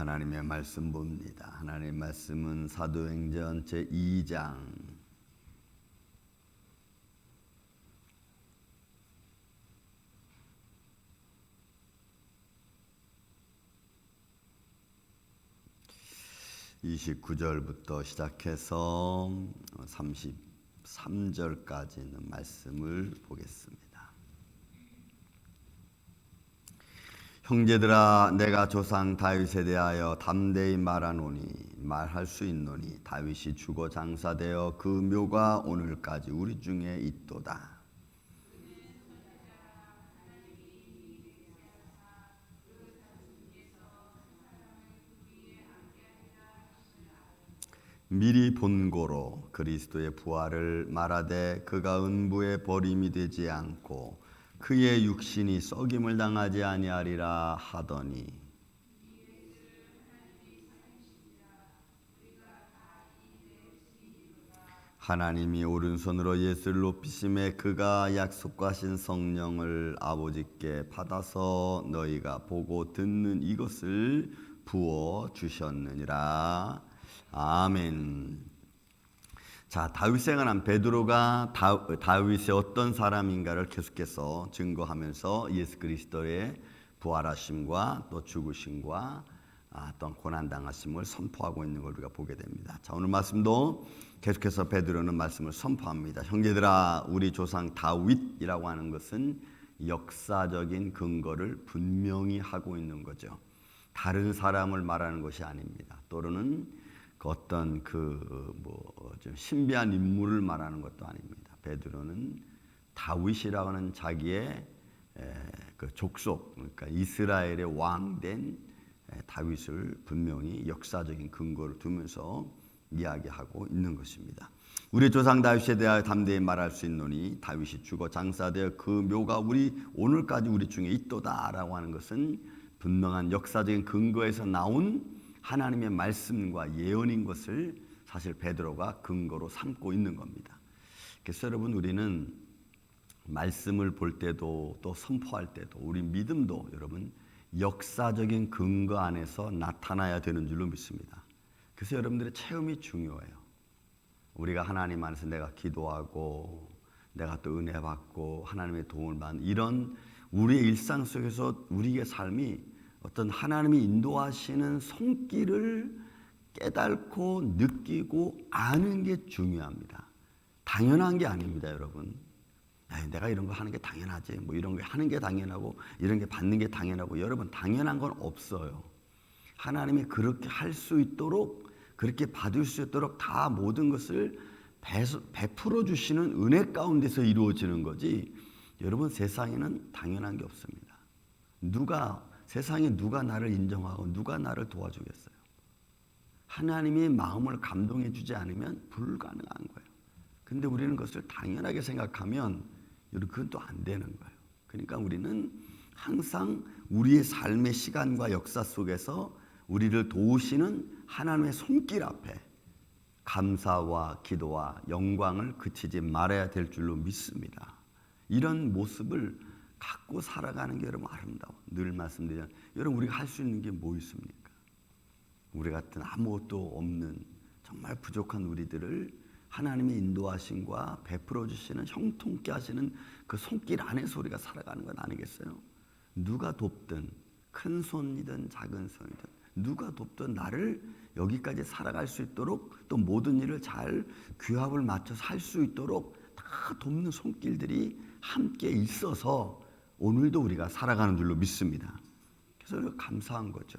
하나님의 말씀 봅니다. 하나님의 말씀은 사도행전 제 2장 29절부터 시작해서 33절까지 있는 말씀을 보겠습니다. 형제들아 내가 조상 다윗에 대하여 담대히 말하노니 말할 수 있노니 다윗이 죽어 장사되어 그 묘가 오늘까지 우리 중에 있도다. 미리 본고로 그리스도의 부활을 말하되 그가 은부의 버림이 되지 않고 그의 육신이 썩임을 당하지 아니하리라 하더니 하나님이 오른손으로 예수를 높이심에 그가 약속하신 성령을 아버지께 받아서 너희가 보고 듣는 이것을 부어 주셨느니라 아멘. 자 다윗에 관한 베드로가 다, 다윗의 어떤 사람인가를 계속해서 증거하면서 예수 그리스도의 부활하심과 또 죽으심과 아, 또 고난 당하심을 선포하고 있는 걸 우리가 보게 됩니다. 자 오늘 말씀도 계속해서 베드로는 말씀을 선포합니다. 형제들아 우리 조상 다윗이라고 하는 것은 역사적인 근거를 분명히 하고 있는 거죠. 다른 사람을 말하는 것이 아닙니다. 또는 그 어떤 그 뭐 좀 신비한 인물을 말하는 것도 아닙니다. 베드로는 다윗이라고 하는 자기의 그 족속 그러니까 이스라엘의 왕된 다윗을 분명히 역사적인 근거를 두면서 이야기하고 있는 것입니다. 우리 조상 다윗에 대하여 담대히 말할 수 있노니 다윗이 죽어 장사되어 그 묘가 우리 오늘까지 우리 중에 있도다라고 하는 것은 분명한 역사적인 근거에서 나온 하나님의 말씀과 예언인 것을 사실 베드로가 근거로 삼고 있는 겁니다. 그래서 여러분 우리는 말씀을 볼 때도 또 선포할 때도 우리 믿음도 여러분 역사적인 근거 안에서 나타나야 되는 줄로 믿습니다. 그래서 여러분들의 체험이 중요해요. 우리가 하나님 안에서 내가 기도하고 내가 또 은혜 받고 하나님의 도움을 받는 이런 우리의 일상 속에서 우리의 삶이 어떤 하나님이 인도하시는 손길을 깨닫고 느끼고 아는 게 중요합니다. 당연한 게 아닙니다, 여러분. 내가 이런 거 하는 게 당연하지. 뭐 이런 거 하는 게 당연하고 이런 게 받는 게 당연하고 여러분 당연한 건 없어요. 하나님이 그렇게 할 수 있도록 그렇게 받을 수 있도록 다 모든 것을 베풀어 주시는 은혜 가운데서 이루어지는 거지. 여러분 세상에는 당연한 게 없습니다. 누가 세상에 누가 나를 인정하고 누가 나를 도와주겠어요? 하나님이 마음을 감동해 주지 않으면 불가능한 거예요. 근데 우리는 그것을 당연하게 생각하면 그건 또 안 되는 거예요. 그러니까 우리는 항상 우리의 삶의 시간과 역사 속에서 우리를 도우시는 하나님의 손길 앞에 감사와 기도와 영광을 그치지 말아야 될 줄로 믿습니다. 이런 모습을 갖고 살아가는 게 여러분 아름다워. 늘 말씀드리잖아요. 여러분 우리가 할 수 있는 게 뭐 있습니까? 우리 같은 아무것도 없는 정말 부족한 우리들을 하나님의 인도하심과 베풀어 주시는 형통케 하시는 그 손길 안에서 우리가 살아가는 건 아니겠어요? 누가 돕든 큰 손이든 작은 손이든 누가 돕든 나를 여기까지 살아갈 수 있도록 또 모든 일을 잘 규합을 맞춰서 할 수 있도록 다 돕는 손길들이 함께 있어서 오늘도 우리가 살아가는 줄로 믿습니다. 그래서 감사한 거죠.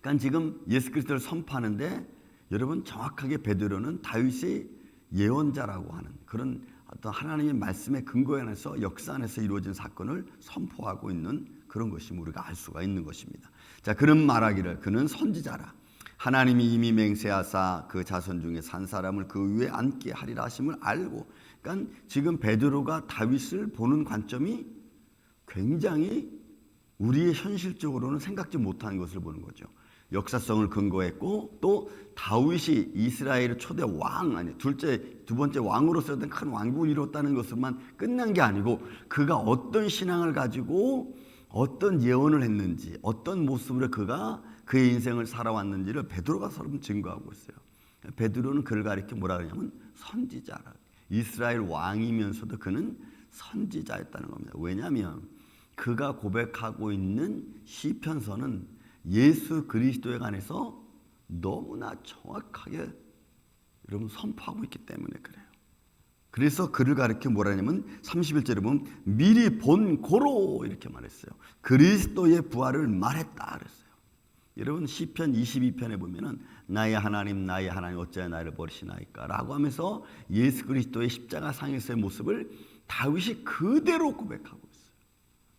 그러니까 지금 예수 그리스도를 선포하는데 여러분 정확하게 베드로는 다윗의 예언자라고 하는 그런 어떤 하나님의 말씀의 근거에 안에서 역사 안에서 이루어진 사건을 선포하고 있는 그런 것이 우리가 알 수가 있는 것입니다. 자, 그는 말하기를 그는 선지자라. 하나님이 이미 맹세하사 그 자손 중에 산 사람을 그 위에 앉게 하리라 하심을 알고 그러니까 지금 베드로가 다윗을 보는 관점이 굉장히 우리의 현실적으로는 생각지 못한 것을 보는 거죠. 역사성을 근거했고 또 다윗이 이스라엘의 초대 왕 아니 둘째 두 번째 왕으로서 큰 왕국을 이뤘다는 것만 끝난 게 아니고 그가 어떤 신앙을 가지고 어떤 예언을 했는지 어떤 모습으로 그가 그의 인생을 살아왔는지를 베드로가 서로 증거하고 있어요. 베드로는 그를 가리켜 뭐라 그러냐면 선지자라. 이스라엘 왕이면서도 그는 선지자였다는 겁니다. 왜냐하면 그가 고백하고 있는 시편서는 예수 그리스도에 관해서 너무나 정확하게 여러분 선포하고 있기 때문에 그래요. 그래서 그를 가리켜 뭐라냐면 31절에 보면 미리 본 고로 이렇게 말했어요. 그리스도의 부활을 말했다 그랬어요. 여러분 시편 22편에 보면은 나의 하나님 나의 하나님 어찌하여 나를 버리시나이까라고 하면서 예수 그리스도의 십자가 상에서의 모습을 다윗이 그대로 고백하고 있어요.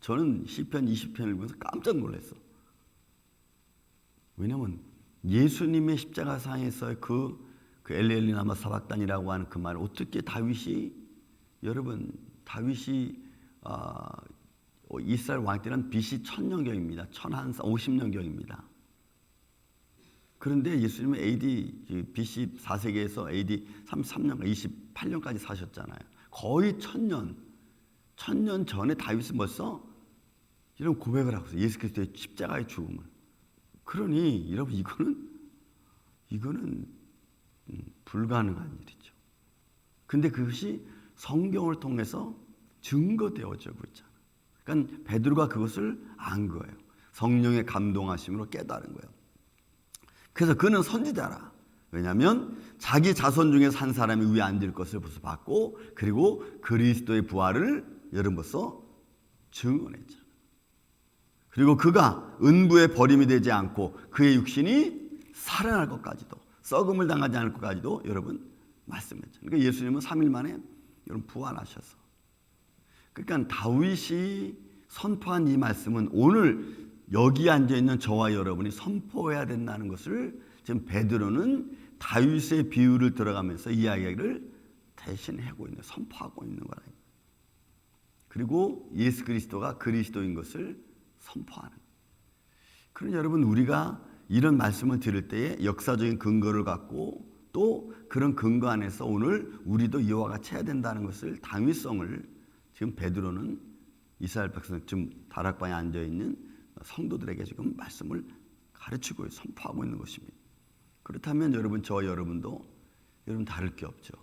저는 시편 20편을 보면서 깜짝 놀랐어. 왜냐면 예수님의 십자가 상에서의 그, 그 엘렐리나마 사박단이라고 하는 그 말을 어떻게 다윗이 여러분 다윗이 아, 이스라엘 왕 때는 BC 천년경입니다. 천한사 50년경입니다. 그런데 예수님은 AD BC 4세기에서 AD 33년, 28년까지 사셨잖아요. 거의 천년, 천년 전에 다윗은 벌써 이런 고백을 하고 있어요. 예수 그리스도의 십자가의 죽음을. 그러니 여러분 이거는 이거는 음, 불가능한 일이죠. 근데 그것이 성경을 통해서 증거되어지고 있잖아요. 그러니까 베드로가 그것을 안 거예요. 성령의 감동하심으로 깨달은 거예요. 그래서 그는 선지자라. 왜냐하면 자기 자손 중에서 한 사람이 위에 앉을 것을 벌써 봤고 그리고 그리스도의 부활을 여러분으로서 증언했잖아. 그리고 그가 은부에 버림이 되지 않고 그의 육신이 살아날 것까지도 썩음을 당하지 않을 것까지도 여러분 말씀했죠. 그러니까 예수님은 3일 만에 여러분 부활하셔서 그러니까 다윗이 선포한 이 말씀은 오늘 여기 앉아 있는 저와 여러분이 선포해야 된다는 것을 지금 베드로는 다윗의 비유를 들어가면서 이야기를 대신하고 있는 선포하고 있는 거라. 그리고 예수 그리스도가 그리스도인 것을 선포하는. 그런 여러분 우리가 이런 말씀을 들을 때에 역사적인 근거를 갖고 또 그런 근거 안에서 오늘 우리도 이와 같이 해야 된다는 것을 당위성을 지금 베드로는 이스라엘 백성 지금 다락방에 앉아 있는 성도들에게 지금 말씀을 가르치고 선포하고 있는 것입니다. 그렇다면 여러분 저 여러분도 여러분 다를 게 없죠.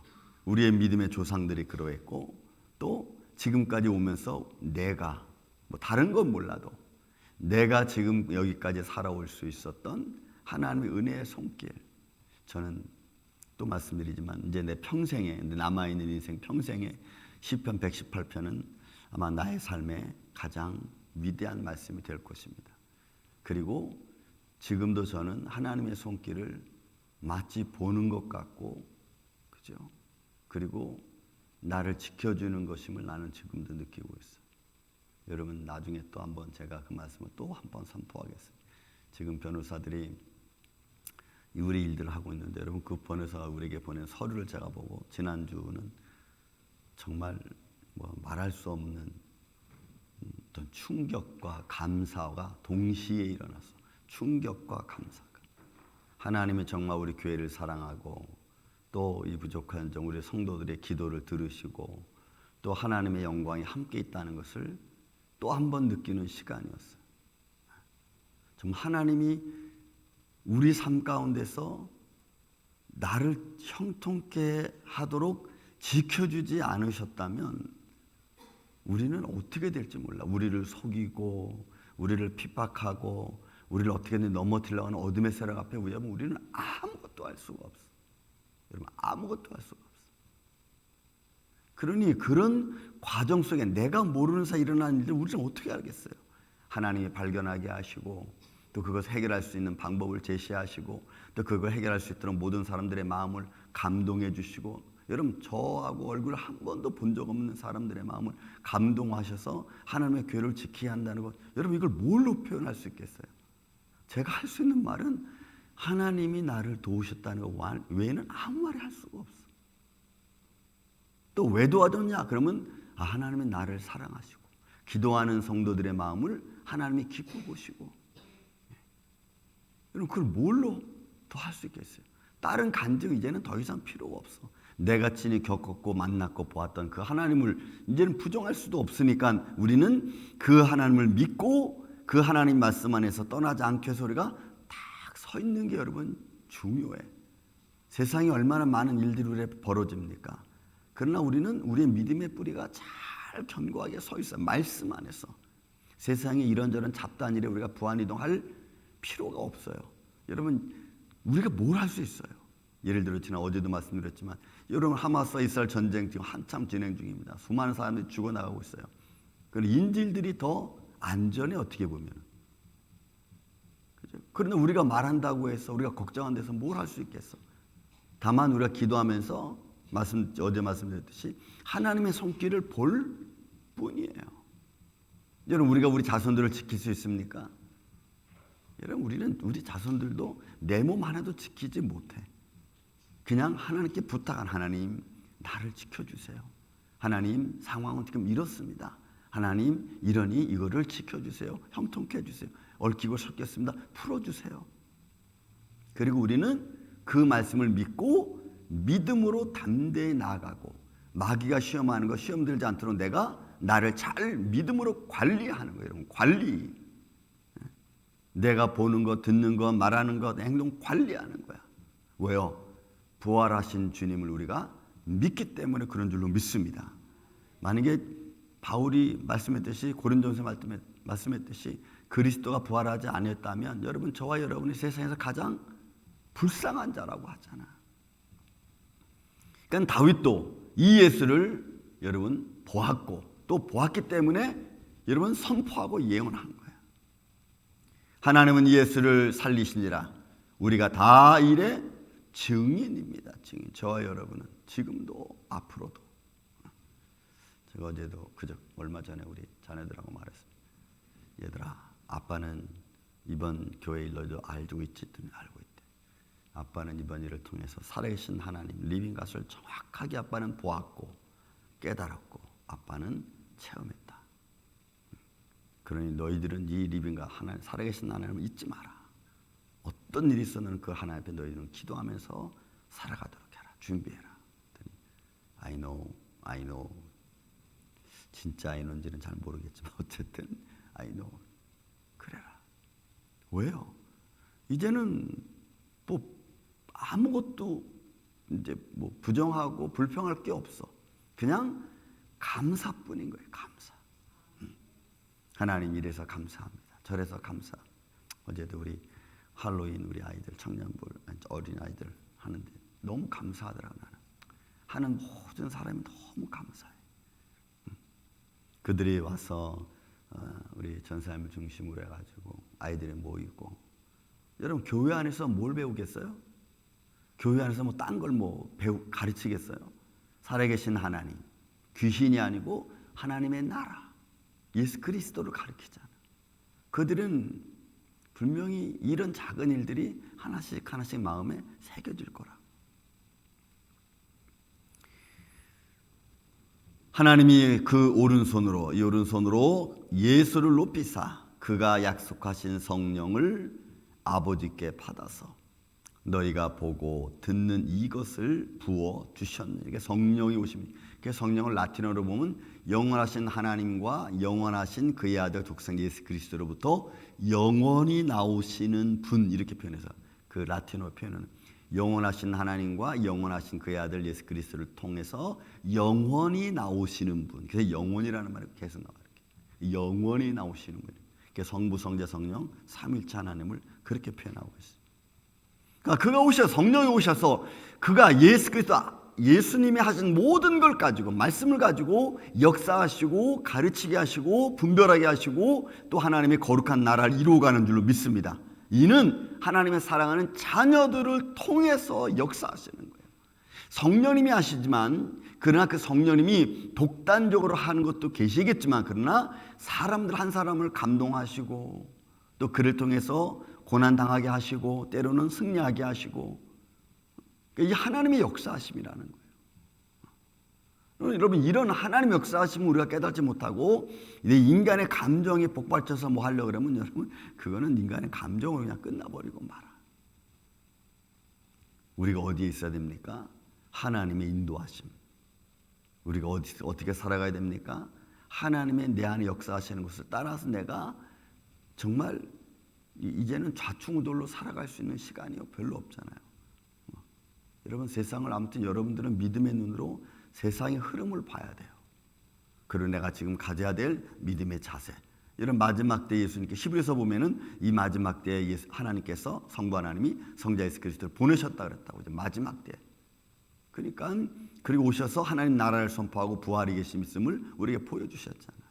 우리의 믿음의 조상들이 그러했고 또 지금까지 오면서 내가 뭐 다른 건 몰라도 내가 지금 여기까지 살아올 수 있었던 하나님의 은혜의 손길 저는 또 말씀드리지만 이제 내 평생에 남아 있는 인생 평생에 시편 118편은 아마 나의 삶의 가장 위대한 말씀이 될 것입니다. 그리고 지금도 저는 하나님의 손길을 마치 보는 것 같고, 그죠? 그리고 나를 지켜주는 것임을 나는 지금도 느끼고 있어요. 여러분 나중에 또 한번 제가 그 말씀을 또 한 번 선포하겠습니다. 지금 변호사들이 우리 일들을 하고 있는데 여러분 그 변호사가 우리에게 보낸 서류를 제가 보고 지난주는 정말 뭐 말할 수 없는 어떤 충격과 감사가 동시에 일어났어. 충격과 감사가. 하나님이 정말 우리 교회를 사랑하고 또 이 부족한 점 우리 성도들의 기도를 들으시고 또 하나님의 영광이 함께 있다는 것을 또 한 번 느끼는 시간이었어요. 정말 하나님이 우리 삶 가운데서 나를 형통케 하도록 지켜주지 않으셨다면 우리는 어떻게 될지 몰라. 우리를 속이고, 우리를 핍박하고, 우리를 어떻게든 넘어뜨리려고 하는 어둠의 세력 앞에 우리는 우리는 아무것도 할 수가 없어. 여러분, 아무것도 할 수가 없어. 그러니 그런 과정 속에 내가 모르는 사이 일어나는 일을 우리는 어떻게 알겠어요? 하나님이 발견하게 하시고, 또 그것을 해결할 수 있는 방법을 제시하시고, 또 그걸 해결할 수 있도록 모든 사람들의 마음을 감동해 주시고, 여러분 저하고 얼굴 한 번도 본 적 없는 사람들의 마음을 감동하셔서 하나님의 교회를 지키게 한다는 것 여러분 이걸 뭘로 표현할 수 있겠어요? 제가 할 수 있는 말은 하나님이 나를 도우셨다는 것 외에는 아무 말이 할 수가 없어. 또 왜 도와줬냐? 그러면 아, 하나님이 나를 사랑하시고 기도하는 성도들의 마음을 하나님이 기뻐 보시고 여러분 그걸 뭘로 더 할 수 있겠어요? 다른 간증 이제는 더 이상 필요가 없어. 내가 친히 겪었고 만났고 보았던 그 하나님을 이제는 부정할 수도 없으니까 우리는 그 하나님을 믿고 그 하나님 말씀 안에서 떠나지 않게 우리가 딱 서 있는 게 여러분 중요해. 세상에 얼마나 많은 일들이 벌어집니까? 그러나 우리는 우리의 믿음의 뿌리가 잘 견고하게 서 있어. 말씀 안에서. 세상에 이런저런 잡다한 일에 우리가 부안이동할 필요가 없어요. 여러분 우리가 뭘 할 수 있어요? 예를 들어 지난 어제도 말씀드렸지만 여러분 하마스와 이스라엘 전쟁 지금 한참 진행 중입니다. 수많은 사람들이 죽어나가고 있어요. 그 인질들이 더 안전해 어떻게 보면. 그죠? 그런데 우리가 말한다고 해서 우리가 걱정한 데서 뭘 할 수 있겠어? 다만 우리가 기도하면서 말씀 어제 말씀드렸듯이 하나님의 손길을 볼 뿐이에요. 여러분 우리가 우리 자손들을 지킬 수 있습니까? 여러분 우리는 우리 자손들도 내 몸 하나도 지키지 못해. 그냥 하나님께 부탁한 하나님 나를 지켜주세요. 하나님 상황은 지금 이렇습니다. 하나님 이러니 이거를 지켜주세요. 형통케 해주세요. 얽히고 섞였습니다. 풀어주세요. 그리고 우리는 그 말씀을 믿고 믿음으로 담대히 나아가고 마귀가 시험하는 거 시험 들지 않도록 내가 나를 잘 믿음으로 관리하는 거예요. 여러분. 관리. 내가 보는 것, 듣는 것, 말하는 것, 행동 관리하는 거야. 왜요? 부활하신 주님을 우리가 믿기 때문에 그런 줄로 믿습니다. 만약에 바울이 말씀했듯이 고린도서 말씀했듯이 그리스도가 부활하지 않았다면 여러분 저와 여러분이 세상에서 가장 불쌍한 자라고 하잖아. 그러니까 다윗도 이 예수를 여러분 보았고 또 보았기 때문에 여러분 선포하고 예언한 거야. 하나님은 이 예수를 살리시니라. 우리가 다 일의 증인입니다. 증인. 저와 여러분은 지금도 앞으로도. 제가 어제도 그저 얼마 전에 우리 자녀들하고 말했습니다. 얘들아, 아빠는 이번 교회 일 너도 알고 있지? 알고 있대. 아빠는 이번 일을 통해서 살아계신 하나님 리빙 갓을 정확하게 아빠는 보았고 깨달았고 아빠는 체험했다. 그러니 너희들은 이 리빙과 하나님 살아계신 하나님을 잊지 마라. 어떤 일이 있어는 그 하나님 앞에 너희들은 기도하면서 살아가도록 해라. 준비해라. I know, I know. 진짜 know인지는 잘 모르겠지만 어쨌든 I know. 그래라. 왜요? 이제는 뭐 아무것도 이제 뭐 부정하고 불평할 게 없어. 그냥 감사뿐인 거예요. 감사. 음. 하나님 이래서 감사합니다. 저래서 감사. 어제도 우리 할로윈 우리 아이들 청년부 어린 아이들 하는데 너무 감사하더라고 나는. 하는 모든 사람이 너무 감사해. 음. 그들이 와서 어, 우리 전사님을 중심으로 해가지고 아이들이 모이고 여러분 교회 안에서 뭘 배우겠어요? 교회 안에서 뭐 딴 걸 뭐 배우 가르치겠어요? 살아계신 하나님 귀신이 아니고 하나님의 나라 예수 그리스도를 가르치잖아. 그들은 분명히 이런 작은 일들이 하나씩 하나씩 마음에 새겨질 거라. 하나님이 그 오른손으로 이 오른손으로 예수를 높이사 그가 약속하신 성령을 아버지께 받아서 너희가 보고 듣는 이것을 부어 주셨느니 이게 성령이 오십니다. 그 성령을 라틴어로 보면 영원하신 하나님과 영원하신 그의 아들 독생 예수 그리스도로부터 영원히 나오시는 분 이렇게 표현해서 그 라틴어 표현은 영원하신 하나님과 영원하신 그의 아들 예수 그리스도를 통해서 영원히 나오시는 분. 그래서 영원이라는 말이 계속 나와요. 영원히 나오시는 분. 성부, 성자, 성령 삼일체 하나님을 그렇게 표현하고 있어요. 그러니까 그가 오셔서 성령이 오셔서 그가 예수 그리스도 예수님이 하신 모든 걸 가지고 말씀을 가지고 역사하시고 가르치게 하시고 분별하게 하시고 또 하나님의 거룩한 나라를 이루어가는 줄로 믿습니다. 이는 하나님의 사랑하는 자녀들을 통해서 역사하시는 거예요. 성령님이 하시지만 그러나 그 성령님이 독단적으로 하는 것도 계시겠지만 그러나 사람들 한 사람을 감동하시고 또 그를 통해서 고난 당하게 하시고 때로는 승리하게 하시고 이 하나님의 역사하심이라는 거예요. 여러분 이런 하나님의 역사하심을 우리가 깨닫지 못하고 인간의 감정에 복받쳐서 뭐 하려 그러면 여러분 그거는 인간의 감정으로 그냥 끝나버리고 말아. 우리가 어디에 있어야 됩니까? 하나님의 인도하심. 우리가 어디, 어떻게 살아가야 됩니까? 하나님의 내 안에 역사하시는 것을 따라서 내가 정말 이- 이제는 좌충우돌로 살아갈 수 있는 시간이 별로 없잖아요. 어. 여러분 세상을 아무튼 여러분들은 믿음의 눈으로 세상의 흐름을 봐야 돼요. 그리고 내가 지금 가져야 될 믿음의 자세. 이런 마지막 때 예수님께 히브리서 보면은 이 마지막 때에 하나님께서 성부 하나님이 성자 예수 그리스도를 보내셨다 그랬다고 이제 마지막 때. 그러니까 그리고 오셔서 하나님 나라를 선포하고 부활이 계심 있음을 우리에게 보여주셨잖아요.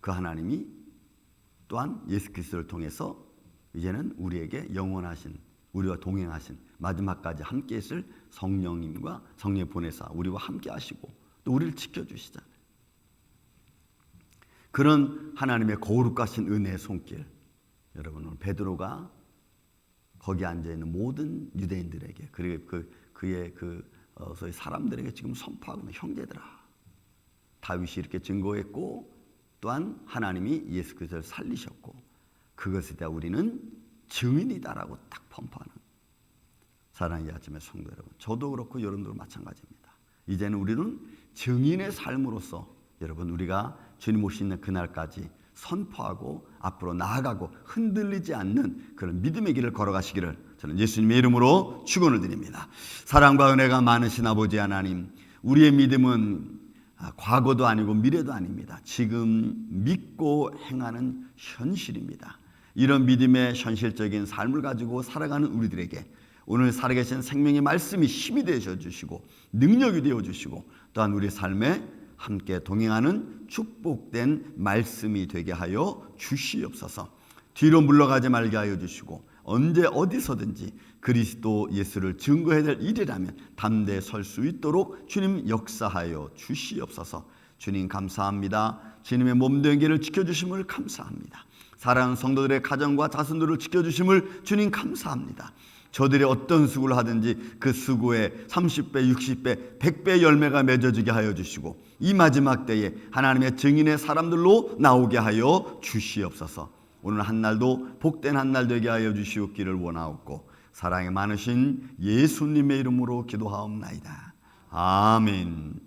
그 하나님이 또한 예수 그리스도를 통해서 이제는 우리에게 영원하신 우리와 동행하신 마지막까지 함께 있을 성령님과 성령 보내사 우리와 함께 하시고 또 우리를 지켜 주시잖아요. 그런 하나님의 거룩하신 은혜의 손길 여러분 오늘 베드로가 거기 앉아 있는 모든 유대인들에게 그리고 그 그의 그 어, 소위 사람들에게 지금 선포하고 있는 형제들아 다윗이 이렇게 증거했고 또한 하나님이 예수 그리스도를 살리셨고 그것에 대해 우리는 증인이다라고 딱 선포하는 사랑의 아침의 성도 여러분 저도 그렇고 여러분도 마찬가지입니다 이제는 우리는 증인의 삶으로서 여러분 우리가 주님 오시는 그날까지 선포하고 앞으로 나아가고 흔들리지 않는 그런 믿음의 길을 걸어가시기를 저는 예수님의 이름으로 축원을 드립니다. 사랑과 은혜가 많으신 아버지 하나님, 우리의 믿음은 아, 과거도 아니고 미래도 아닙니다. 지금 믿고 행하는 현실입니다. 이런 믿음의 현실적인 삶을 가지고 살아가는 우리들에게 오늘 살아계신 생명의 말씀이 힘이 되어 주시고 능력이 되어 주시고 또한 우리 삶에 함께 동행하는 축복된 말씀이 되게 하여 주시옵소서. 뒤로 물러가지 말게 하여 주시고 언제 어디서든지 그리스도 예수를 증거해야 될 일이라면 담대히 설 수 있도록 주님 역사하여 주시옵소서. 주님 감사합니다. 주님의 몸된 길을 지켜주심을 감사합니다. 사랑하는 성도들의 가정과 자손들을 지켜주심을 주님 감사합니다. 저들이 어떤 수고를 하든지 그 수고에 30배, 60배, 100배 열매가 맺어지게 하여 주시고 이 마지막 때에 하나님의 증인의 사람들로 나오게 하여 주시옵소서. 오늘 한 날도 복된 한 날 되게 하여 주시옵기를 원하옵고 사랑이 많으신 예수님의 이름으로 기도하옵나이다. 아멘.